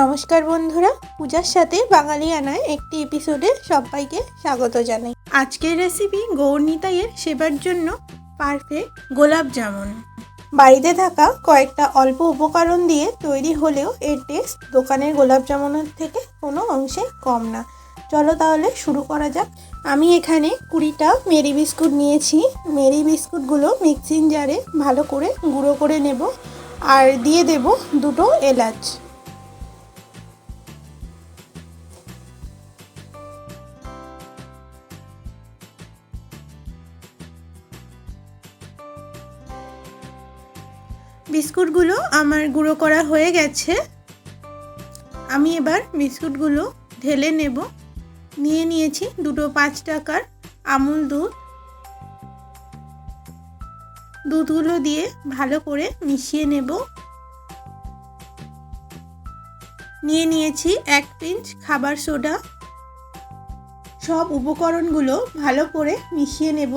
নমস্কার বন্ধুরা, পূজার সাথে বাঙালিয়ানায় একটি এপিসোডে সবাইকে স্বাগত জানাই। আজকের রেসিপি গৌরনিতাইয়ের সেবার জন্য পারফেক্ট গোলাপ জামুন। বাড়িতে থাকা কয়েকটা অল্প উপকরণ দিয়ে তৈরি হলেও এর টেস্ট দোকানের গোলাপ জামুনের থেকে কোনো অংশে কম না। চলো তাহলে শুরু করা যাক। আমি এখানে কুড়িটা মেরি বিস্কুট নিয়েছি। মেরি বিস্কুটগুলো মিক্সিং জারে ভালো করে গুঁড়ো করে নেব। আর দিয়ে দেব দুটো এলাচ। বিস্কুটগুলো আমার গুঁড়ো করা হয়ে গেছে। আমি এবার বিস্কুটগুলো ঢেলে নেব। নিয়ে নিয়েছি দুটো পাঁচ টাকার আমুল দুধ। দুধগুলো দিয়ে ভালো করে মিশিয়ে নেব। নিয়ে নিয়েছি এক পিঞ্চ খাবার সোডা। সব উপকরণগুলো ভালো করে মিশিয়ে নেব।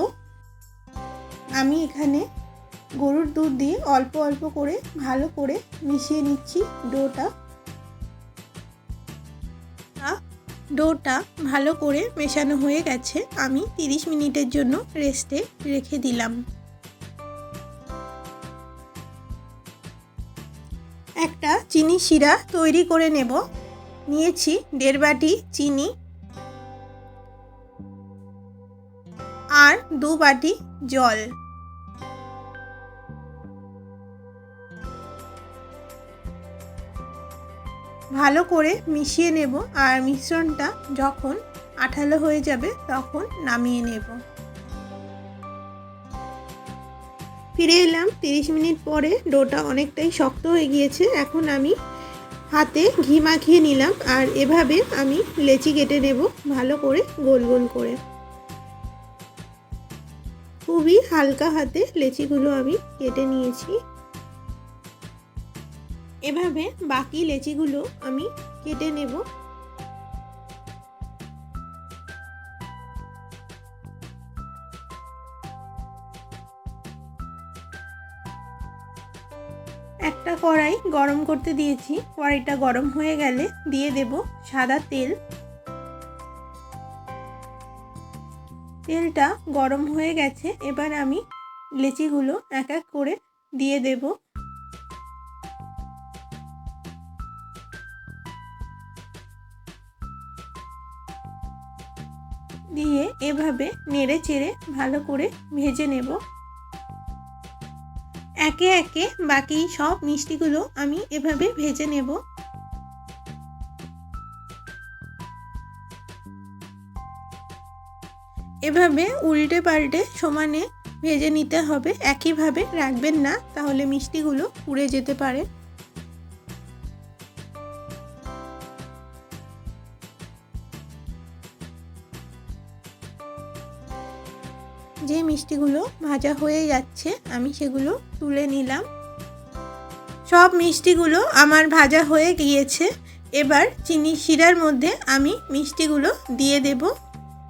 আমি এখানে গরুর দুধ দিয়ে অল্প অল্প করে, ভালো করে মিশিয়ে নিচ্ছি ডোটা। ডোটা ভালো করে মেশানো হয়ে গেছে। আমি 30 মিনিটের জন্য রেস্টে রেখে দিলাম। একটা চিনি শিরা তৈরি করে নেব। নিয়েছি দেড় বাটি চিনি। আর দু বাটি জল। ভালো করে মিশিয়ে নেব আর মিশ্রণটা যখন আঠালো হয়ে যাবে তখন নামিয়ে নেব। ফিরে এলাম তিরিশ মিনিট পরে, ডোটা অনেকটাই শক্ত হয়ে গিয়েছে। এখন আমি হাতে ঘি মাখিয়ে নিলাম আর এভাবে আমি লেচি কেটে নেব ভালো করে গোল গোল করে। খুবই হালকা হাতে লেচিগুলো আমি কেটে নিয়েছি। এভাবে বাকি লেচিগুলো আমি কেটে নেব। একটা কড়াই গরম করতে দিয়েছি। কড়াইটা গরম হয়ে গেলে দিয়ে দেব সাদা তেল। তেলটা গরম হয়ে গেছে। এবার আমি লেচিগুলো এক এক করে দিয়ে দেবো। দিয়ে এভাবে নেড়ে চেড়ে ভালো করে ভেজে নেব। একে একে বাকি সব মিষ্টিগুলো আমি এভাবে ভেজে নেব। এভাবে উল্টে পাল্টে সমানে ভেজে নিতে হবে। একইভাবে রাখবেন না, তাহলে মিষ্টিগুলো পুড়ে যেতে পারে। যে মিষ্টিগুলো ভাজা হয়ে যাচ্ছে, আমি সেগুলো তুলে নিলাম। সব মিষ্টিগুলো আমার ভাজা হয়ে গিয়েছে। এবার চিনি শিরার মধ্যে আমি মিষ্টিগুলো দিয়ে দেব।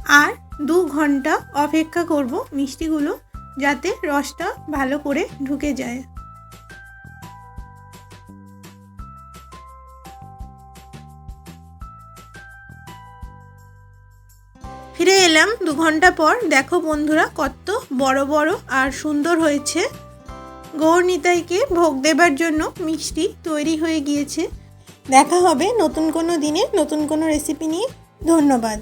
আর দু ঘণ্টা অপেক্ষা করব মিষ্টিগুলো যাতে রসটা ভালো করে ঢুকে যায়। ফিরে এলাম দু ঘণ্টা পর। দেখো বন্ধুরা, কত বড় বড় আর সুন্দর হয়েছে। গৌর নিতাইকে ভোগ দেবার জন্য মিষ্টি তৈরি হয়ে গিয়েছে। দেখা হবে নতুন কোনো দিনে, নতুন কোনো রেসিপি নিয়ে। ধন্যবাদ।